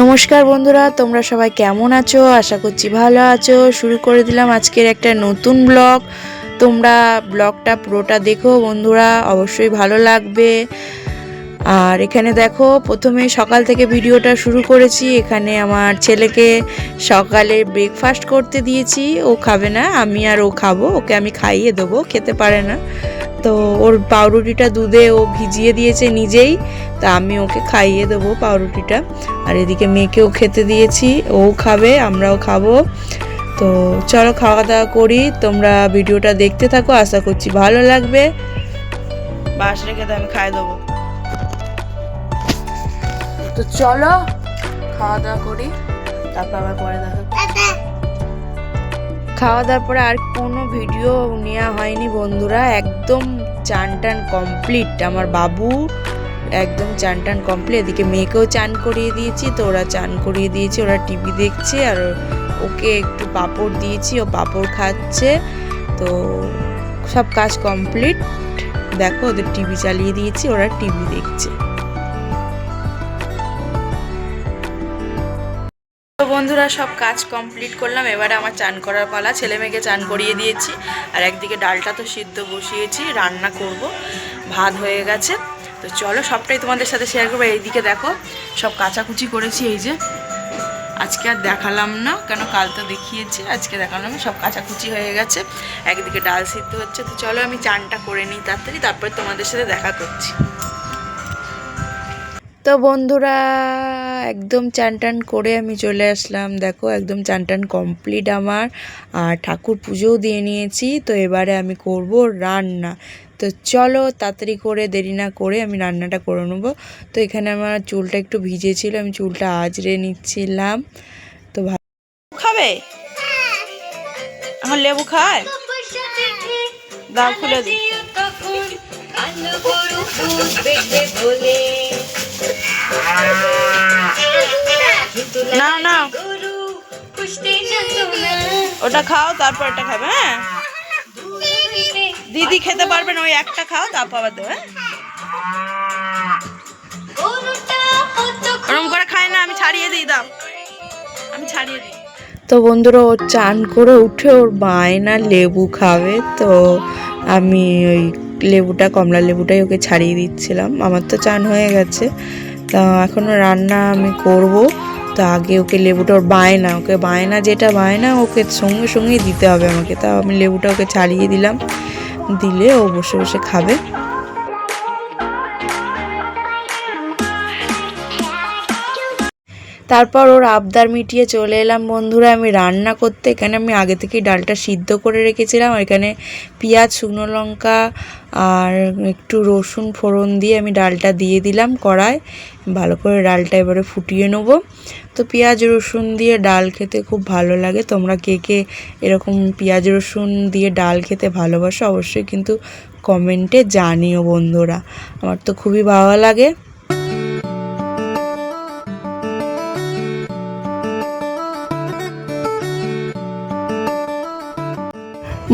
নমস্কার বন্ধুরা, তোমরা সবাই কেমন আছো? আশা করছি ভালো আছো। শুরু করে দিলাম আজকের একটা নতুন ব্লগ। তোমরা ব্লগটা পুরোটা দেখো বন্ধুরা, অবশ্যই ভালো লাগবে। আর এখানে দেখো, প্রথমে সকাল থেকে ভিডিওটা শুরু করেছি। এখানে আমার ছেলেকে সকালে ব্রেকফাস্ট করতে দিয়েছি। ও খাবে না, আমি আর ও খাব, ওকে আমি খাইয়ে দেবো, খেতে পারে না। তো ওর পাউরুটিটা দুধে ও ভিজিয়ে দিয়েছে নিজেই তা আমি ওকে খাইয়ে দেবো পাউরুটিটা। আর এদিকে মেয়েকেও খেতে দিয়েছি ও খাবে আমরাও খাব। তো চলো খাওয়া দাওয়া করি তোমরা ভিডিওটা দেখতে থাকো আশা করছি ভালো লাগবে। বাস রেখে তো আমি খাইয়ে দেবো। তো চলো খাওয়া দাওয়া করি তারপর আবার পরে দেখা খাওয়া দাওয়ার পরে আর কোনো ভিডিও নেওয়া হয়নি বন্ধুরা একদম চান টান কমপ্লিট আমার বাবু একদম চান টান কমপ্লিট এদিকে মেয়েকেও চান করিয়ে দিয়েছি, তো ওরা চান করিয়ে দিয়েছি, ওরা টিভি দেখছে, আর ওকে একটু পাঁপড় দিয়েছি, ও পাঁপড় খাচ্ছে। তো সব কাজ কমপ্লিট দেখো ওদের টিভি চালিয়ে দিয়েছি, ওরা টিভি দেখছে। বন্ধুরা, সব কাজ কমপ্লিট করলাম। এবারে আমার চান করার পালা। ছেলে মেয়েকে চান করিয়ে দিয়েছি। আর একদিকে ডালটা তো সিদ্ধ বসিয়েছি, রান্না করব। ভাত হয়ে গেছে। তো চলো, সবটাই তোমাদের সাথে শেয়ার করব। এইদিকে দেখো, সব কাচাকুচি করেছি। এই যে, আজকে আর দেখালাম না, কেন কাল তো দেখিয়েছি। আজকে দেখালাম সব কাচাকুচি হয়ে গেছে। একদিকে ডাল সিদ্ধ হচ্ছে। তো চলো, আমি চানটা করে নিই তাড়াতাড়ি, তারপরে তোমাদের সাথে দেখা করছি। তো বন্ধুরা একদম চান টান করে আমি চলে আসলাম। দেখো একদম চান টান কমপ্লিট আমার। আর ঠাকুর পুজোও দিয়ে নিয়েছি তো এবারে আমি করব রান্না। তো চলো তাড়াতাড়ি করে দেরি না করে আমি রান্নাটা করে নেব। তো এখানে আমার চুলটা একটু ভিজেছিল আমি চুলটা আজরে নিচ্ছিলাম। তো ভালো খাবে? আমার লেবু খায়? দাও খুলে দিই নাও নাও ওটা খাও, তারপর এটা খাবে হ্যাঁ? দিদি খেতে পারবে না, ওই একটা খাও, তারপর আবার দেবে হ্যাঁ? ওরম করে খায় না, আমি ছাড়িয়ে দিই, দাও। আমি ছাড়িয়ে দিই। তো বন্ধুরা, ও চান করে উঠে ওর বায়না লেবু খাবে, তো আমি ওই লেবুটা, কমলা লেবুটাই ওকে ছাড়িয়ে দিচ্ছিলাম। আমার তো চান হয়ে গেছে। তা এখনও রান্না আমি করব। তো আগে ওকে লেবুটা ওর বায় না ওকে বায় না যেটা বায় না ওকে সঙ্গে সঙ্গেই দিতে হবে আমাকে। তা আমি লেবুটা ওকে ছাড়িয়ে দিলাম। দিলে ও বসে বসে খাবে। তারপর ওর আবদার মিটিয়ে চলে এলাম। বন্ধুরা, আমি রান্না করতে, এখানে আমি আগে থেকেই ডালটা সিদ্ধ করে রেখেছিলাম। এখানে পেঁয়াজ, শুকনো লঙ্কা আর একটু রসুন ফোড়ন দিয়ে আমি ডালটা দিয়ে দিলাম কড়ায়। ভালো করে ডালটা এবারে ফুটিয়ে নেব। তো পেঁয়াজ, রসুন দিয়ে ডাল খেতে খুব ভালো লাগে। তোমরা কে কে এরকম পেঁয়াজ, রসুন দিয়ে ডাল খেতে ভালোবাসো অবশ্যই কিন্তু কমেন্টে জানিও বন্ধুরা। আমার তো খুবই ভালো লাগে।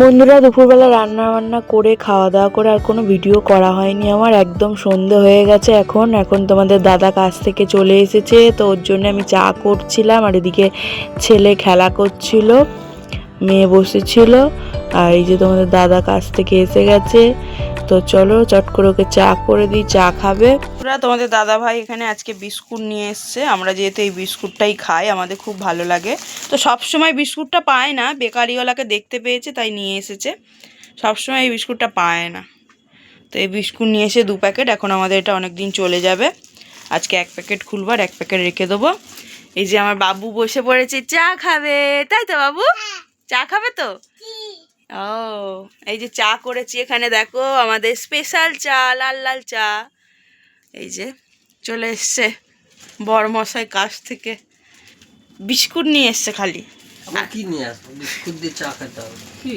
বন্ধুরা, দুপুরবেলা রান্না বান্না করে খাওয়া দাওয়া করে, আর কোনো ভিডিও করা হয়নি আমার। একদম সন্ধে হয়ে গেছে এখন। এখন তোমাদের দাদা কাছ থেকে চলে এসেছে, তো ওর জন্য আমি চা করছিলাম, আর এদিকে ছেলে খেলা করছিল, মেয়ে বসেছিল, আর এই যে তোমাদের দাদা কাছ থেকে এসে গেছে। তো চলো চট করে ওকে চা করে দিই চা খাবে। তোমাদের দাদা ভাই এখানে আজকে বিস্কুট নিয়ে এসছে। আমরা যেহেতু এই বিস্কুটটাই খাই আমাদের খুব ভালো লাগে। তো সব সময় বিস্কুটটা পায় না বেকারিওয়ালাকে দেখতে পেয়েছে তাই নিয়ে এসেছে। সব সময় এই বিস্কুটটা পায় না। তো এই বিস্কুট নিয়ে এসে দু প্যাকেট এখন আমাদের এটা অনেক দিন চলে যাবে। আজকে এক প্যাকেট খুলবো আর এক প্যাকেট রেখে দেবো। এই যে আমার বাবু বসে পড়েছে চা খাবে। তাই তো বাবু? চা খাবে তো? ও এই যে চা করেছি এখানে দেখো আমাদের স্পেশাল চা লাল লাল চা। এই যে চলে এসছে বড় মশাই কাছ থেকে। বিস্কুট নিয়ে এসছে খালি। কি নিয়ে আসব? বিস্কুট দিয়ে চা খেতে হবে। কি?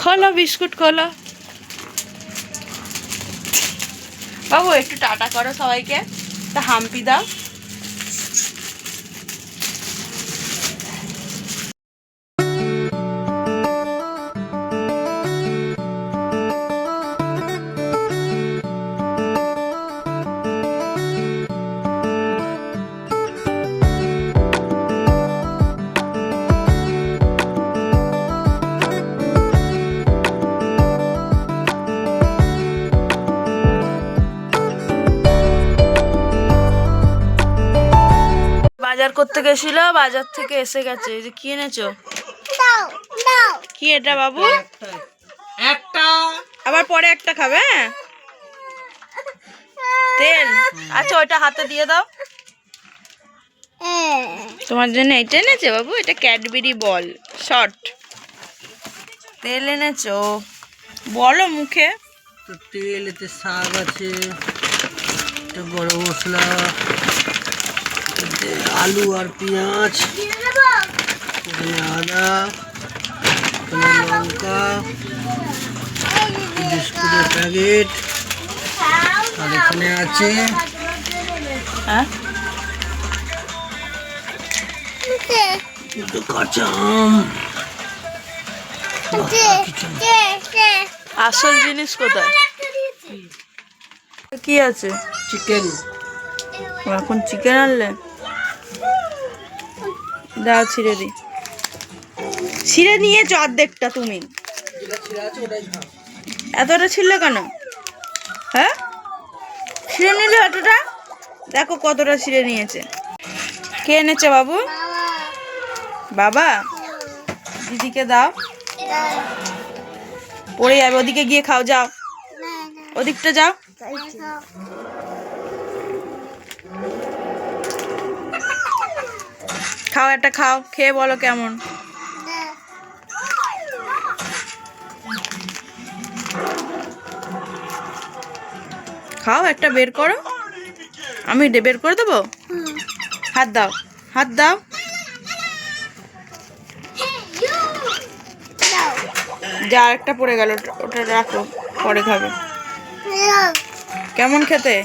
খোলো বিস্কুট খোলো। বাবু একটু টাটা করো সবাইকে। তা হাম্পি দাও। বাজার করতে গেছিল বাজার থেকে এসে গেছে। এই যে কি এনেছো? কি এটা বাবু? একটা। আবার পরে একটা খাবে হ্যাঁ? তেল। আচ্ছা ওইটা হাতে দিয়ে দাও। তোমার জন্য এটা এনেছে বাবু? এটা ক্যাডবেরি বল শর্ট। তেল এনেছো? বলো মুখে। তো তেল এতে শাক আছে গরম মশলা। আলু আর পেঁয়াজ আদা লঙ্কা বিস্কুটের প্যাকেট আর এখানে আছে হ্যাঁ? কাঁচা আম। আসল জিনিস কোথায়? কি আছে? চিকেন এখন চিকেন আনলে? দাও ছিঁড়ে দি ছিঁড়ে নিয়েছো অর্ধেকটা তুমি। এতটা ছিল কেন? হ্যাঁ? ছিঁড়ে নিলে এতটা? দেখো কতটা ছিঁড়ে নিয়েছে। কে এনেছে বাবু? বাবা? দিদিকে দাও। পড়ে যাবে ওদিকে গিয়ে খাও যাও। ওদিকটা যাও। খাও একটা খাও খেয়ে বলো কেমন। খাও একটা বের করো। আমি বের করে দেবো? হাত দাও হাত দাও। যা আরেকটা পড়ে গেল ওটা- ওটা রাখো পরে খাবে। কেমন খেতে?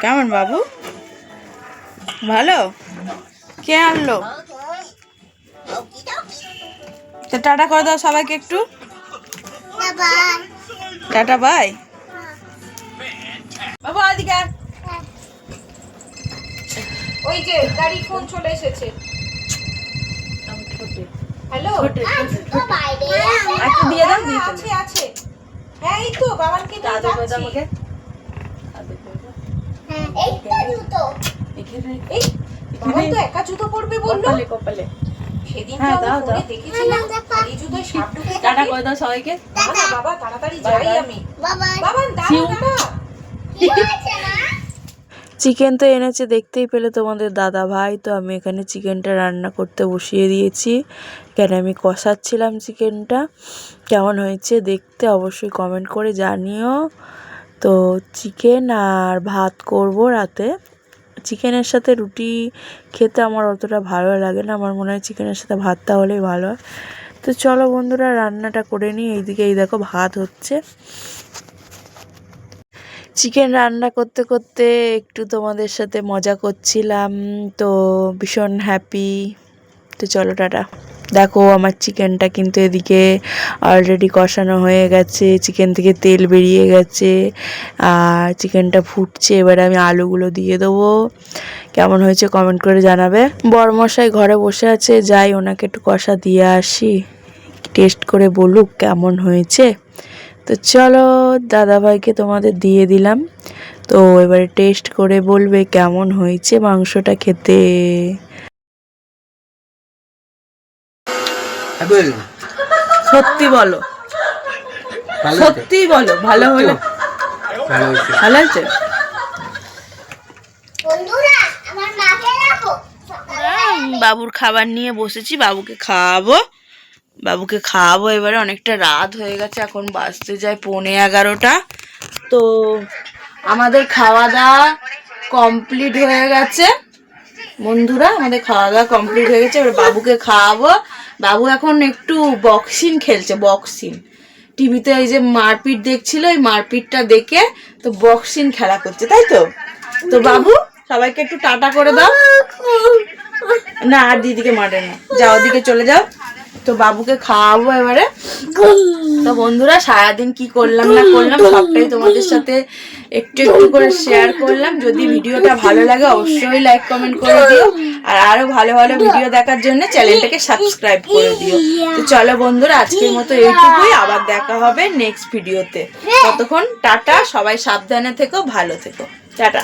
কেমন বাবু? ভালো? কে আনলো? তো টাটা করে দাও সবাইকে একটু। Tata bye. বাবু আদিকে ওই যে গাড়ি ফোন চলে এসেছে? হ্যালো? একটা দিয়ে দাও দিয়ে আছে আছে। হ্যাঁ এই তো বাবানকে নিয়ে যাচ্ছি। এই বাবান তো একা জুতো পরবে বলল? কপালে কপালে। সেদিন তো দাও, আমি ফোনে দেখেছিলাম এই জুতোয় সাপ ঢুকে টাটা করে দাও সবাইকে। না, না, বাবা তাড়াতাড়ি যাই bye. আমি। বাবান দাঁড়া দাঁড়া চিকেন তো এনেছে দেখতেই পেলে তোমাদের দাদা ভাই। তো আমি এখানে চিকেনটা রান্না করতে বসিয়ে দিয়েছি। কেন আমি কষাচ্ছিলাম চিকেনটা। কেমন হয়েছে দেখতে অবশ্যই কমেন্ট করে জানিও। তো চিকেন আর ভাত করব রাতে। চিকেনের সাথে রুটি খেতে আমার অতটা ভালো লাগে না। আমার মনে হয় চিকেনের সাথে ভাতটা হলেই ভালো হয়। তো চলো বন্ধুরা, রান্নাটা করে নিই। এইদিকে এই দেখো ভাত হচ্ছে। চিকেন রান্না করতে করতে একটু তোমাদের সাথে মজা করছিলাম। তো ভীষণ হ্যাপি তো চলো, টাটা। দেখো আমার চিকেনটা কিন্তু এদিকে অলরেডি কষানো হয়ে গেছে, চিকেন থেকে তেল বেরিয়ে গেছে, আর চিকেনটা ফুটছে, এবারে আমি আলুগুলো দিয়ে দেবো। কেমন হয়েছে কমেন্ট করে জানাবে। বরমশাই ঘরে বসে আছে, যাই ওনাকে একটু কষা দিয়ে আসি টেস্ট করে বলুক কেমন হয়েছে। তো চলো, দাদাভাইকে তোমাদের দিয়ে দিলাম। তো এবারে টেস্ট করে বলবে কেমন হয়েছে মাংসটা খেতে। সত্যি বলো। সত্যি বলো ভালো হলে। ভালো হয়েছে। আছে বাবুর খাবার নিয়ে বসেছি বাবুকে খাওয়াবো। বাবুকে খাওয়াবো এবারে অনেকটা রাত হয়ে গেছে এখন বাজতে যায় পৌনে এগারোটা। তো আমাদের খাওয়া দাওয়া কমপ্লিট হয়ে গেছে। বন্ধুরা, আমাদের খাওয়া দাওয়া কমপ্লিট হয়ে গেছে। এবার বাবুকে খাওয়াবো। বাবু এখন একটু বক্সিং খেলছে বক্সিং টিভিতে এই যে মারপিট দেখছিল, এই মারপিটটা দেখে তো বক্সিং খেলা করছে, তাই তো? তো বাবু, সবাইকে একটু টাটা করে দাও। না, আর দিদিকে মারে না। যাও, ওদিকে চলে যাও। তো বাবুকে খাওয়াবো এবারে। তো বন্ধুরা, সারাদিন কি করলাম না করলাম, সবটাই তোমাদের সাথে একটু একটু করে শেয়ার করলাম। যদি ভিডিওটা ভালো লাগে, অবশ্যই লাইক কমেন্ট করে দিও। আর আরও ভালো ভালো ভিডিও দেখার জন্য চ্যানেলটাকে সাবস্ক্রাইব করে দিও। তো চলো বন্ধুরা, আজকের মতো এইটুকুই। আবার দেখা হবে নেক্সট ভিডিওতে ততক্ষণ টাটা, সবাই সাবধানে থেকো, ভালো থেকো। টাটা।